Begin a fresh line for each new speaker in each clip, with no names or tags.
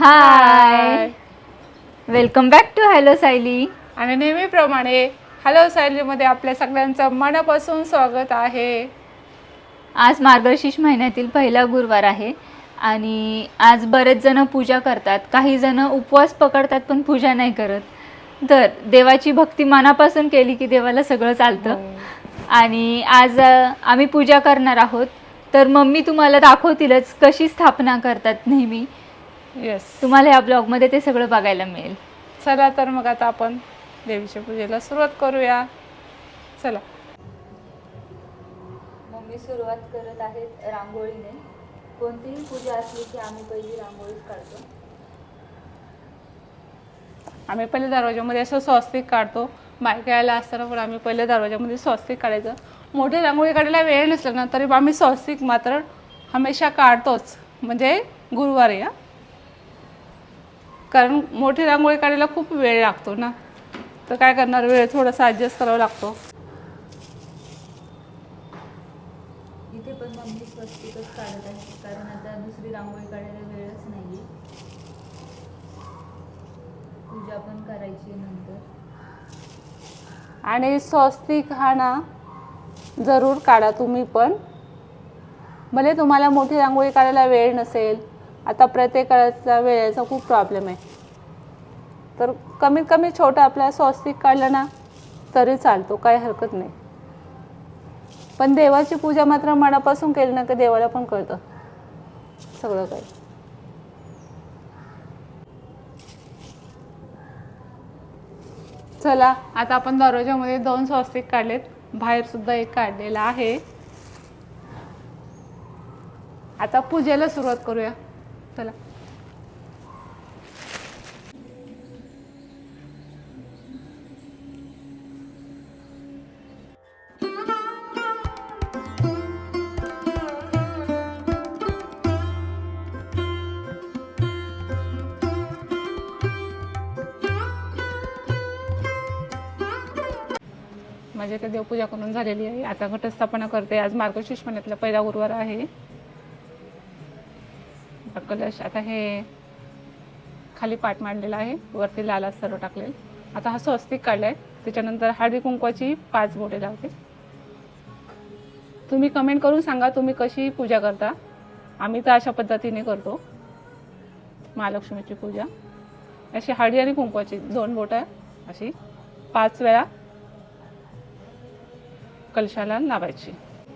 Hi welcome back to hello Sayali
आणि नेहमीप्रमाणे hello सायलीमध्ये आपल्या सगळ्यांचं मनापासून स्वागत आहे.
आज मार्गशीर्ष महिन्यातील पहिला गुरुवार आहे आणि आज बरेच जण पूजा करतात. काही जण उपवास पकडतात पण पूजा नाही करत. तर देवाची भक्ती मनापासून केली की देवाला सगळं चालतं. आणि आज आम्ही पूजा करणार आहोत. तर मम्मी तुम्हाला दाखवतीलच कशी स्थापना करतात नेहमी.
येस
तुम्हाला या ब्लॉगमध्ये ते सगळं बघायला मिळेल.
चला तर मग आता आपण देवीच्या पूजेला सुरुवात करूया. चला.
मम्मी सुरुवात करत आहेत रांगोळीने. कोणतीही पूजा असली की आम्ही पहिली रांगोळीच काढतो.
आम्ही पहिले दरवाजामध्ये असं स्वस्तिक काढतो. बायकायला असताना पण आम्ही पहिले दरवाजामध्ये स्वस्तिक काढायचं. मोठी रांगोळी काढायला वेळ नसला ना तरी आम्ही स्वस्तिक मात्र हमेशा काढतोच. म्हणजे गुरुवारी या कारण मोठी रांगोळी काढायला खूप वेळ लागतो ना. तर काय करणार? वेळ थोडासा ॲडजस्ट करावा लागतो.
इथे पण मम्मी स्वस्तिकच काढत आहे. कारण आता दुसरी रांगोळी काढायला वेळच नाहीये. पूजा पण करायची नंतर.
आणि स्वस्तिक हा ना जरूर काढा तुम्ही पण. भले तुम्हाला मोठी रांगोळी काढायला वेळ नसेल आता प्रत्येकाचा वेळेचा खूप प्रॉब्लेम आहे. तर कमीत कमी छोटं आपल्या स्वस्तिक काढलं ना तरी चालतो काही हरकत नाही. पण देवाची पूजा मात्र मनापासून केली ना की देवाला पण कळतं. सगळं काही. चला आता आपण दरवाजामध्ये दोन स्वस्तिक काढलेत. बाहेर सुद्धा एक काढलेला आहे. आता पूजेला सुरुवात करूया. चला. माझी आता देवपूजा करून झालेली आहे. आता घटस्थापना करते. आज मार्गशीर्ष महिन्यातला पहिला गुरुवार आहे. हा कलश आता हे खाली पाठ मांडलेला आहे. वरती लाल सर्व टाकलेल. आता हा स्वस्तिक काढलाय त्याच्यानंतर हळदी कुंकवाची पाच बोटे लावते. तुम्ही कमेंट करून सांगा तुम्ही कशी पूजा करता. आम्ही तर अशा पद्धतीने करतो. महालक्ष्मीची पूजा. अशी हळदी आणि कुंकवाची दोन बोटं अशी पाच वेळा कलशाला लावायची.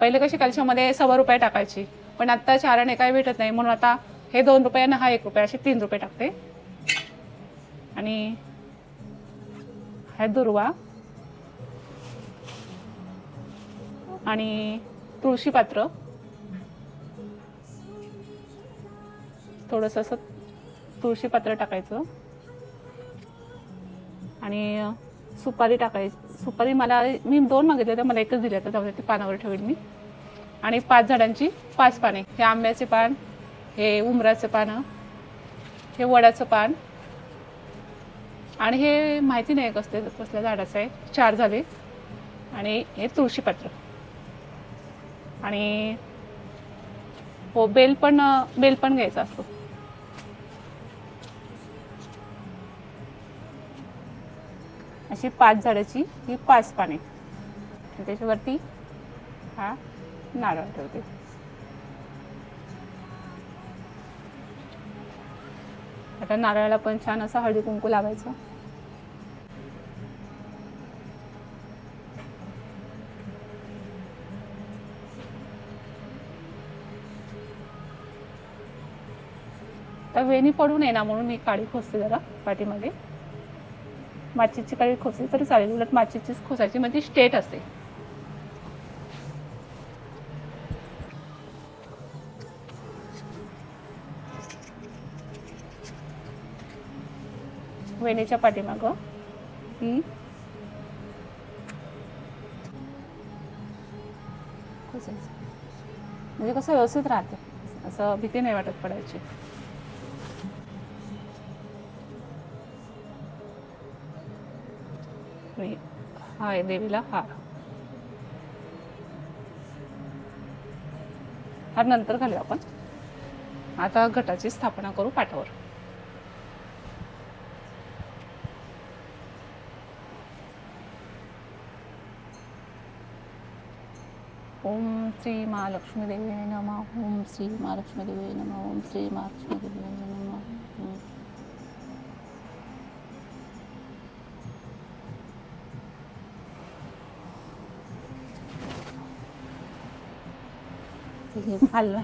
पहिले कशी कलशामध्ये सव्वा रुपये टाकायची. पण आत्ता चारण काही भेटत नाही. म्हणून आता हे दोन रुपये आणि हा एक रुपये असे तीन रुपये टाकते. आणि हा दुर्वा. आणि तुळशी पात्र. थोडंसं असं तुळशी पात्र टाकायचं. आणि सुपारी टाकायची. सुपारी मला मी दोन मागितले तर मला एकच दिले तर जाऊ दे, ते पानावर ठेवेल मी. आणि पाच झाडांची पाच पाने हे आंब्याचे पान हे उमराचं पानं हे. वडाचं पान. आणि हे माहिती नाही कसले कसल्या झाडाचं आहे. चार झाले. आणि हे तुळशीपत्र आणि हो बेल पण बेल पण घ्यायचा असतो. अशी पाच झाडाची ही पाच पाने. त्याच्यावरती हा नारळ ठेवते. आता नारळाला पण छान असं हळदी कुंकू लावायचं. तर वेणी पडू नये ना म्हणून मी काळी खोसते जरा पाठीमध्ये माचीची काळी खोसली तरी चालेल उलट माचीचीच खोसायची म्हणजे स्टेट असते. वेणीच्या पाठीमागं. म्हणजे कसं व्यवस्थित राहते. असं भीती नाही वाटत पडायची. मी हा आहे देवीला हार. हार नंतर घालू आपण. आता घटाची स्थापना करू पाठावर. ओम श्री महालक्ष्मी देवी नमः ओम श्री महालक्ष्मी देवी नमः ओम श्री महालक्ष्मी देवी नमः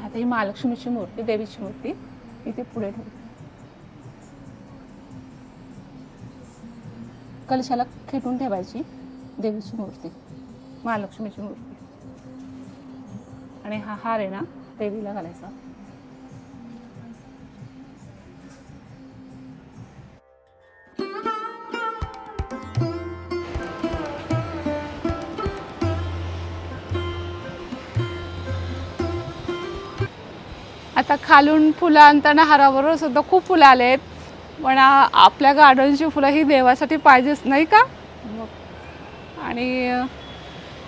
आता ही महालक्ष्मीची मूर्ती देवीची मूर्ती इथे पुढे ठेवते. कलशाला खेटून ठेवायची देवीची मूर्ती महालक्ष्मीची मूर्ती. आणि हा हार आहे ना देवीला घालायचा. आता खालून फुलं आणताना हाराबरोबर सुद्धा खूप फुलं आले आहेत. पण आपल्या गार्डनची फुलं ही देवासाठी पाहिजेच नाही का? आणि अ,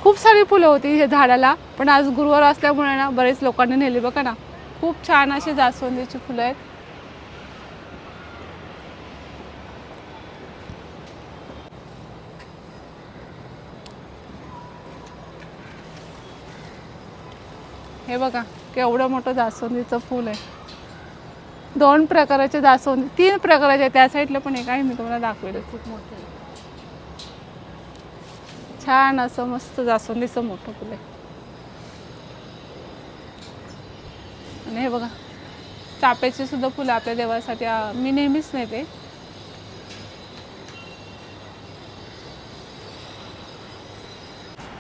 खूप सारी फुलं होती हे झाडाला पण आज गुरुवार असल्यामुळे ना बरेच लोकांनी नेली. बघा ना खूप छान अशी जास्वंदीची फुलं आहेत. हे बघा केवढं मोठं जास्वंदीचं फूल आहे. दोन प्रकाराचे जास्वंदी तीन प्रकाराचे त्या साईडला पण एक आहे मी तुम्हाला दाखवेल खूप मोठं छान असं मस्त जास्वंदीचं मोठं फुल आहे. आणि हे बघा चाप्याची सुद्धा फुलं आपल्या देवासाठी मी नेहमीच नेते.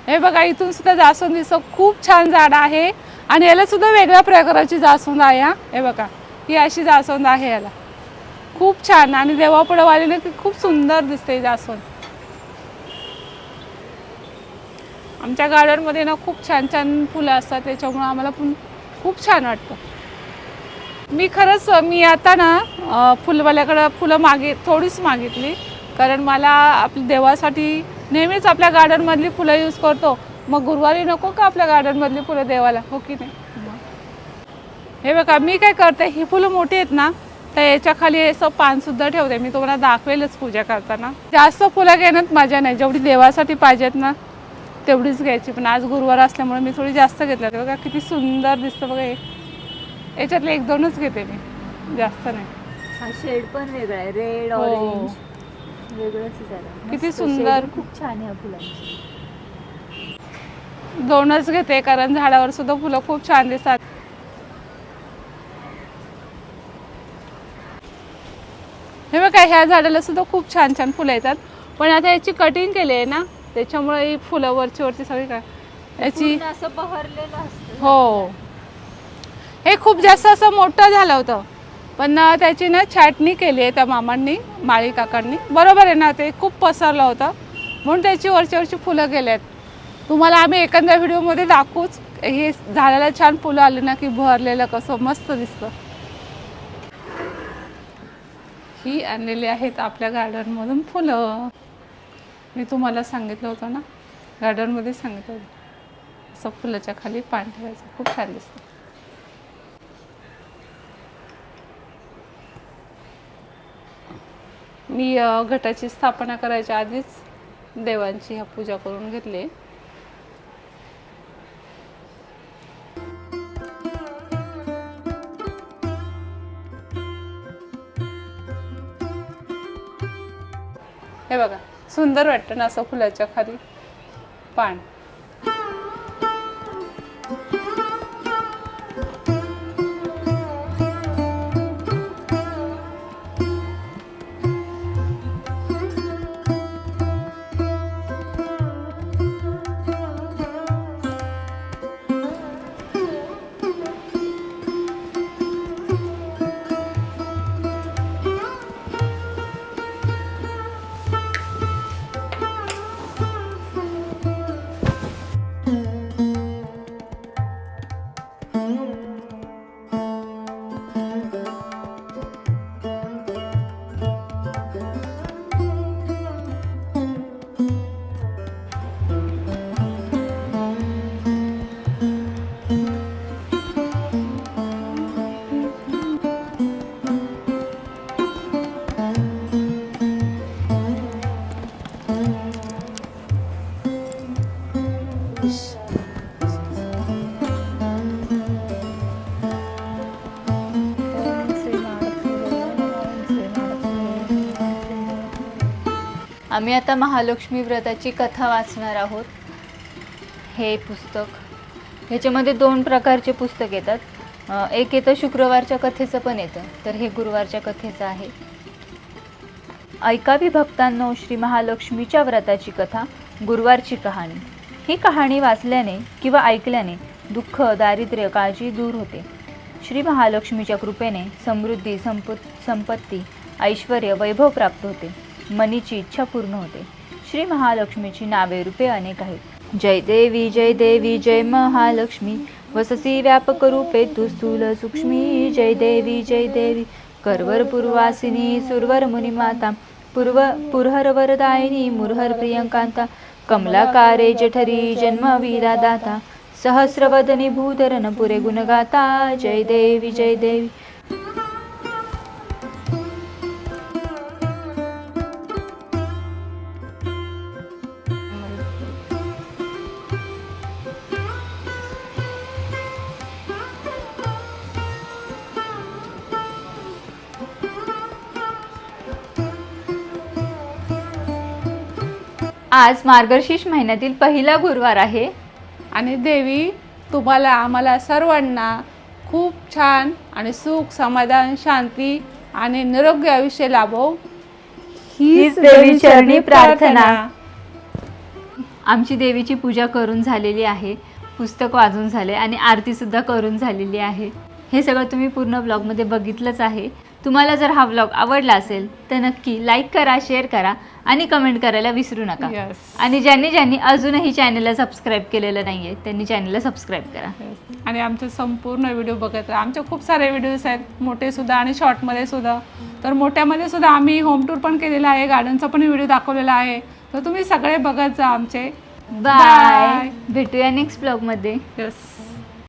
हे बघा इथून सुद्धा जास्वंदीचं खूप छान झाड आहे. आणि याला सुद्धा वेगळ्या प्रकाराची जास्वंद आहे हा. हे बघा ही अशी जास्वंद आहे याला. खूप छान. आणि देवापुढं वालीने की खूप सुंदर दिसते जास्वंद. आमच्या गार्डनमध्ये ना खूप छान छान फुलं असतात त्याच्यामुळं आम्हाला पण खूप छान वाटतं. मी खरंच मी आता ना फुलवाल्याकडं फुलं मागे थोडीच मागितली. कारण मला आपल्या देवासाठी नेहमीच आपल्या गार्डनमधली फुलं यूज करतो. मग गुरुवारी नको का आपल्या गार्डनमधली फुलं देवाला? हो की नाही? हे बघा मी काय करते ही फुलं मोठी आहेत ना तर याच्या खाली असं पानसुद्धा ठेवते. मी तुम्हाला दाखवेलच पूजा करताना. जास्त फुलं घेण्यात मजा नाही. जेवढी देवासाठी पाहिजेत ना तेवढीच घ्यायची. पण आज गुरुवार असल्यामुळे मी थोडी जास्त घेतल्या बघा किती सुंदर दिसतं बघा हे. याच्यातले एक दोनच घेते मी. जास्त नाही.
हा शेड पण वेगळा आहे. रेड
हो.
ऑरेंज वेगळंच आहे जरा.
किती
मस्त
सुंदर.
shading खूप छान आहे या फुलांची.
दोनच घेते कारण झाडावर सुद्धा फुलं खूप छान दिसतात. हे बघा ह्या झाडाला सुद्धा खूप छान छान फुलं येतात. पण आता याची कटिंग केली आहे ना त्याच्यामुळे ही फुलं वरची वरची सगळी काय याची
असं बहरलेलं असतं.
हो. हे खूप जास्त असं मोठं झालं होतं. पण त्याची ना छाटणी केली आहे त्या मामांनी माळी काकांनी. बरोबर आहे ना ते खूप पसरलं होतं. म्हणून त्याची वरची वरची फुलं गेल्यात तुम्हाला आम्ही एखाद्या व्हिडिओमध्ये दाखवूच हे झाडाला छान फुलं आली ना की भरलेलं कसं मस्त दिसतं. ही आणलेली आहेत आपल्या गार्डनमधून फुलं. मी तुम्हाला सांगितलं होतं ना गार्डनमध्ये सांगितलं होतं. असं फुलाच्या खाली पान ठेवायचं खूप छान दिसतं. मी घटाची स्थापना करायच्या आधीच देवांची ह्या पूजा करून घेतली. हे बघा सुंदर वाटतं ना असं फुलाच्या खाली. पान.
आम्ही आता महालक्ष्मी व्रताची कथा वाचणार आहोत. हे पुस्तक. ह्याच्यामध्ये दोन प्रकारचे पुस्तक येतात. एक येतं शुक्रवारच्या कथेचं पण येतं. तर हे गुरुवारच्या कथेचं आहे. ऐकावी भक्तांनो श्री महालक्ष्मीच्या व्रताची कथा गुरुवारची कहाणी. ही कहाणी वाचल्याने किंवा ऐकल्याने दुःख दारिद्र्य काळजी दूर होते. श्री महालक्ष्मीच्या कृपेने समृद्धी संपत संपत्ती ऐश्वर वैभव प्राप्त होते. मनीची इच्छा पूर्ण होते. श्री महालक्ष्मीची नावे रूपे अनेक आहेत. जय देवी जय देवी जय महालक्ष्मी. वससी व्यापक रूपे तू स्थूल सूक्ष्मी. जय देवी जय देवी. करवर पूर्वासिनी सुरवर मुनिमाता. पूर्व पुरहर वरदायिनी मुरहर प्रियंकांता. कमलाकारे जठरी जन्मवीरा दाता सहस्रवदनी भूधरन पुरे गुणगाता जय देवी जय देवी। आज मार्गशीर्ष महिन्यातील पहिला गुरुवार आहे.
आणि देवी तुम्हाला आम्हाला सर्वांना खूप छान आणि सुख समाधान शांती आणि निरोगी आयुष्य लाभो.
हीच देवी चरणी प्रार्थना. आमची देवीची पूजा करून झालेली आहे. पुस्तक वाजून झाले आणि आरतीसुद्धा करून झालेली आहे. हे सगळं तुम्ही पूर्ण ब्लॉगमध्ये बघितलंच आहे. तुम्हाला जर हा ब्लॉग आवडला असेल तर नक्की लाईक करा शेअर करा आणि कमेंट करायला विसरू नका.
Yes.
आणि ज्यांनी ज्यांनी अजूनही चॅनलला सबस्क्राईब केलेलं नाही आहे त्यांनी चॅनलला सबस्क्राईब करा.
आणि आमचे संपूर्ण व्हिडिओ बघत राहा. आमचे खूप सारे व्हिडिओज आहेत मोठे सुद्धा आणि शॉर्टमध्ये सुद्धा. तर मोठ्यामध्ये सुद्धा आम्ही होम टूर पण केलेला आहे गार्डनचा पण व्हिडिओ दाखवलेला आहे. तर तुम्ही सगळे बघत जा आमचे.
बाय. भेटूया नेक्स्ट ब्लॉगमध्ये
येस